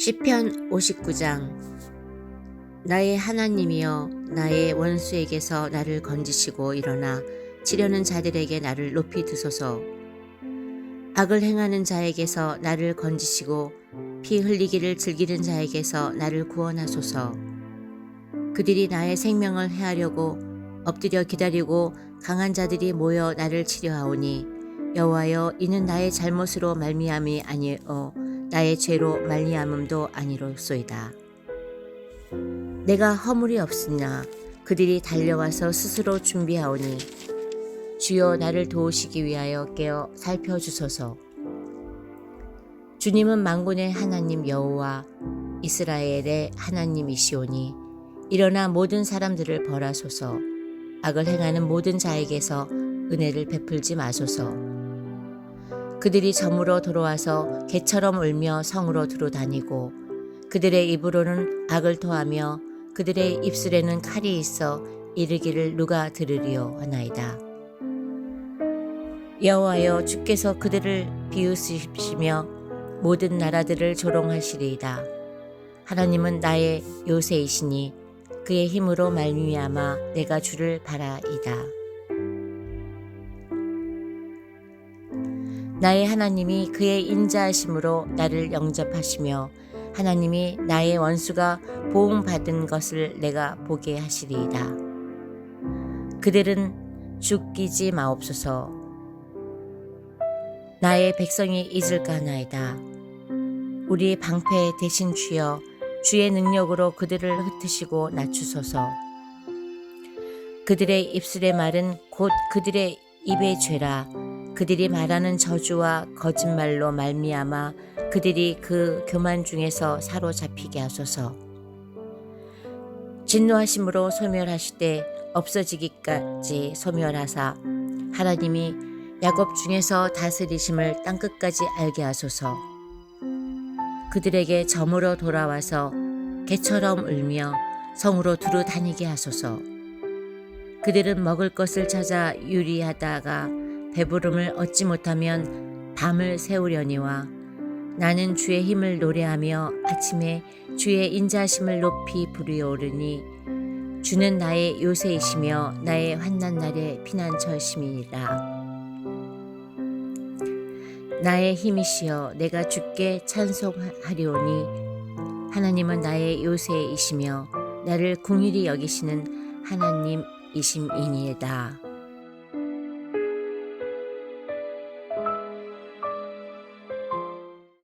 시편 59장. 나의 하나님이여 나의 원수에게서 나를 건지시고 일어나 치려는 자들에게 나를 높이 드소서. 악을 행하는 자에게서 나를 건지시고 피 흘리기를 즐기는 자에게서 나를 구원하소서. 그들이 나의 생명을 해하려고 엎드려 기다리고 강한 자들이 모여 나를 치려하오니 여호와여 이는 나의 잘못으로 말미암이 아니오 나의 죄로 말미암음도 아니로소이다. 내가 허물이 없으나 그들이 달려와서 스스로 준비하오니 주여 나를 도우시기 위하여 깨어 살펴주소서. 주님은 만군의 하나님 여호와 이스라엘의 하나님이시오니 일어나 모든 사람들을 벌하소서. 악을 행하는 모든 자에게서 은혜를 베풀지 마소서. 그들이 점으로 돌아와서 개처럼 울며 성으로 들어다니고 그들의 입으로는 악을 토하며 그들의 입술에는 칼이 있어 이르기를 누가 들으리요 하나이다. 여호와여 주께서 그들을 비웃으시며 모든 나라들을 조롱하시리이다. 하나님은 나의 요새이시니 그의 힘으로 말미암아 내가 주를 바라이다. 나의 하나님이 그의 인자하심으로 나를 영접하시며 하나님이 나의 원수가 보응받은 것을 내가 보게 하시리이다. 그들은 죽이지 마옵소서. 나의 백성이 잊을까 하나이다. 우리 방패 대신 주여 주의 능력으로 그들을 흩으시고 낮추소서. 그들의 입술의 말은 곧 그들의 입의 죄라. 그들이 말하는 저주와 거짓말로 말미암아 그들이 그 교만 중에서 사로잡히게 하소서. 진노하심으로 소멸하시되 없어지기까지 소멸하사 하나님이 야곱 중에서 다스리심을 땅 끝까지 알게 하소서. 그들에게 점으로 돌아와서 개처럼 울며 성으로 두루 다니게 하소서. 그들은 먹을 것을 찾아 유리하다가 배부름을 얻지 못하면 밤을 새우려니와 나는 주의 힘을 노래하며 아침에 주의 인자심을 높이 부르오르니 주는 나의 요새이시며 나의 환난 날의 피난처심이니라. 나의 힘이시여 내가 주께 찬송하리오니 하나님은 나의 요새이시며 나를 궁일이 여기시는 하나님이심이니이다.